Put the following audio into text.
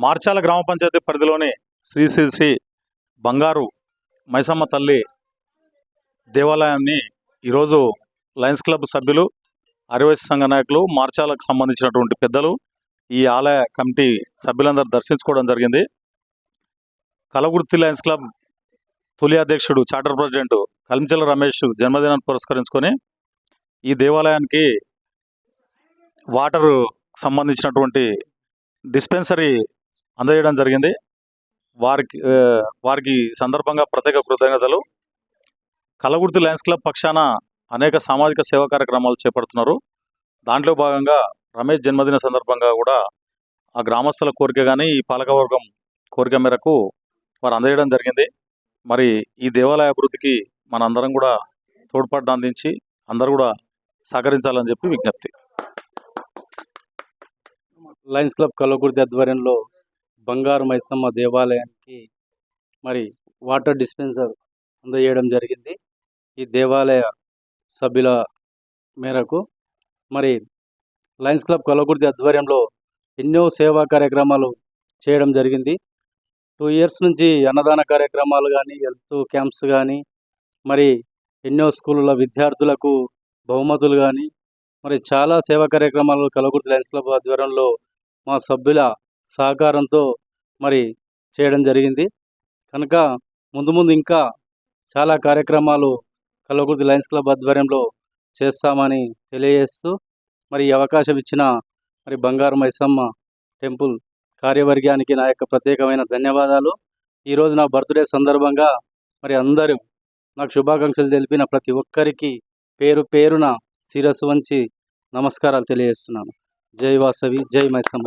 Marchala గ్రామ పంచాయతీ పరిధిలోని శ్రీ శ్రీ శ్రీ బంగారు మైసమ్మ తల్లి దేవాలయాన్ని ఈరోజు లయన్స్ క్లబ్ సభ్యులు ఆర్యవైశ్య సంఘ నాయకులు మార్చాలకు సంబంధించినటువంటి పెద్దలు ఈ ఆలయ కమిటీ సభ్యులందరూ దర్శించుకోవడం జరిగింది. కలగుర్తి లయన్స్ క్లబ్ తొలి అధ్యక్షుడు చార్టర్ ప్రెసిడెంట్ కలించెల రమేష్ జన్మదినాన్ని పురస్కరించుకొని ఈ దేవాలయానికి వాటర్ సంబంధించినటువంటి డిస్పెన్సరీ అందజేయడం జరిగింది. వారికి వారికి సందర్భంగా ప్రత్యేక కృతజ్ఞతలు. కలగుర్తి లయన్స్ క్లబ్ పక్షాన అనేక సామాజిక సేవా కార్యక్రమాలు చేపడుతున్నారు. దాంట్లో భాగంగా రమేష్ జన్మదిన సందర్భంగా కూడా ఆ గ్రామస్తుల కోరిక కానీ ఈ పాలకవర్గం కోరిక మేరకు వారు అందజేయడం జరిగింది. మరి ఈ దేవాలయ అభివృద్ధికి మనందరం కూడా తోడ్పాటును అందించి అందరూ కూడా సహకరించాలని చెప్పి విజ్ఞప్తి. లయన్స్ క్లబ్ కలగుర్తి ఆధ్వర్యంలో బంగారు మైసమ్మ దేవాలయానికి మరి వాటర్ డిస్పెన్సర్ అందజేయడం జరిగింది. ఈ దేవాలయ సభ్యుల మేరకు మరి లయన్స్ క్లబ్ కలగుర్తి ఆధ్వర్యంలో ఎన్నో సేవా కార్యక్రమాలు చేయడం జరిగింది. టూ ఇయర్స్ నుంచి అన్నదాన కార్యక్రమాలు కానీ హెల్త్ క్యాంప్స్ కానీ మరి ఎన్నో స్కూళ్ళ విద్యార్థులకు బహుమతులు కానీ మరి చాలా సేవా కార్యక్రమాలు కలగుర్తి లయన్స్ క్లబ్ ఆధ్వర్యంలో మా సభ్యుల సహకారంతో మరి చేయడం జరిగింది. కనుక ముందు ముందు ఇంకా చాలా కార్యక్రమాలు కల్వకుర్తి లయన్స్ క్లబ్ ఆధ్వర్యంలో చేస్తామని తెలియజేస్తూ మరి ఈ అవకాశం ఇచ్చిన మరి బంగారు మైసమ్మ టెంపుల్ కార్యవర్గానికి నా యొక్క ప్రత్యేకమైన ధన్యవాదాలు. ఈరోజు నా బర్త్డే సందర్భంగా మరి అందరూ నాకు శుభాకాంక్షలు తెలిపిన ప్రతి ఒక్కరికి పేరు పేరున శిరస్సు వంచి నమస్కారాలు తెలియజేస్తున్నాను. జై వాసవి జై మైసమ్మ.